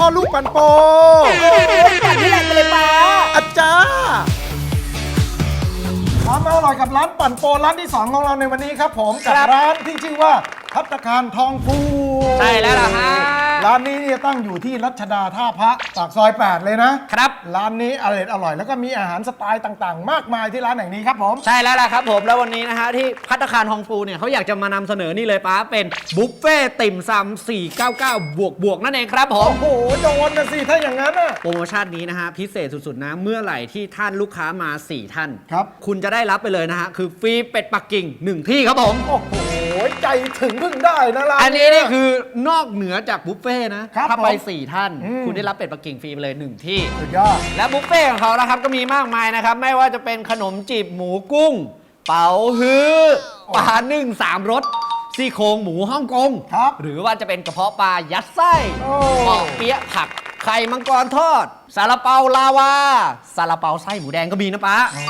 พ่อลูกปันโปแบบนี้แหละไปเลยป้าอาจารย์ความอร่อยกับร้านปั่นโปร้านที่ 2 ของเราในวันนี้ครับผมกับครับร้านที่ชื่อว่าพัตตาคารทองฟู ใช่แล้วล่ะฮะ ร้านนี้เนี่ยตั้งอยู่ที่รัชดาท่าพระปากซอย 8 เลยนะ ครับ ร้านนี้อร่อยอร่อย แล้วก็มีอาหารสไตล์ต่างๆ มากมายที่ร้านแห่งนี้ครับผม ใช่แล้วล่ะครับผมแล้ววันนี้นะฮะที่พัตตาคารฮองฟูเนี่ยเขาอยากจะมานำเสนอนี่เลยป้าเป็นบุฟเฟ่ติ่มซำ499 บวกบวกๆนั่นเองครับผม โอ้โหโดนนะสิถ้าอย่างนั้นน่ะ โปรโมชั่นนี้นะฮะพิเศษสุดๆนะ เมื่อไหร่ที่ท่านลูกค้ามา 4 ท่าน ครับ คุณจะได้รับไปเลยนะฮะ คือฟรีเป็ดปักกิ่ง 1 ที่ครับผม โอ้โห ใจถึงพึ่งได้นะร้าน อันนี้นี่คือนอกเหนือจากบุฟเฟ่ต์นะครับ ถ้าไปผม4ท่านอืมคุณได้รับเป็ดปักกิ่งฟรีไปเลย 1 ที่ สุดยอด และบุฟเฟ่ต์ของเขานะครับก็มีมากมายนะครับ ไม่ว่าจะเป็นขนมจีบหมูกุ้ง เป๋าฮื้อปลานึ่งสามรสซี่โครงหมูฮ่องกง ครับหรือว่าจะเป็นกระเพาะปลายัดไส้โอ้ ปอกเปี๊ยะผัก ไข่มังกรทอดซาลาเปาลาวาซาลาเปาไส้หมูแดงก็มีนะป๊าโอ้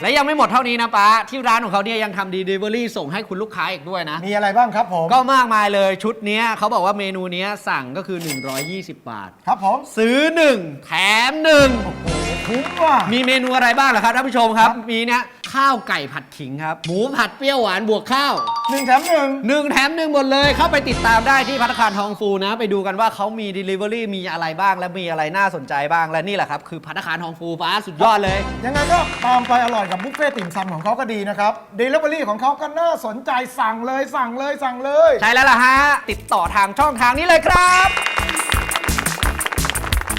และยังไม่หมดเท่านี้นะป๊าที่ร้านของเขาเนี่ยยังทำดีลิเวอรี่ส่งให้คุณลูกค้าอีกด้วยนะ มีอะไรบ้างครับผม ก็มากมายเลยชุดเนี้ยเขาบอกว่าเมนูเนี้ยสั่งก็คือ 120 บาท ครับผม ซื้อ 1 แถม 1 คุ้มว่ะมีเมนูอะไรบ้างล่ะครับท่านผู้ชมครับครับมีเนี่ย ข้าวไก่ผัดขิงครับ หมูผัดเปรี้ยวหวานบวกข้าวหนึ่งแถมหนึ่งหนึ่งแถมหนึ่งหมดเลย เข้าไปติดตามได้ที่พัตตาคารทองฟูนะ ไปดูกันว่าเขามี Delivery มีอะไรบ้าง และมีอะไรน่าสนใจบ้าง และนี่แหละครับ คือพัตตาคารทองฟูฟ้าสุดยอดเลย ยังไงก็ตามไปอร่อยกับบุฟเฟ่ติ่มซำของเขาก็ดีนะครับเดลิเวอรี่ของเขาก็น่าสนใจสั่งเลยสั่งเลยสั่งเลย ใช่แล้วล่ะฮะ ติดต่อทางช่องทางนี้เลยครับ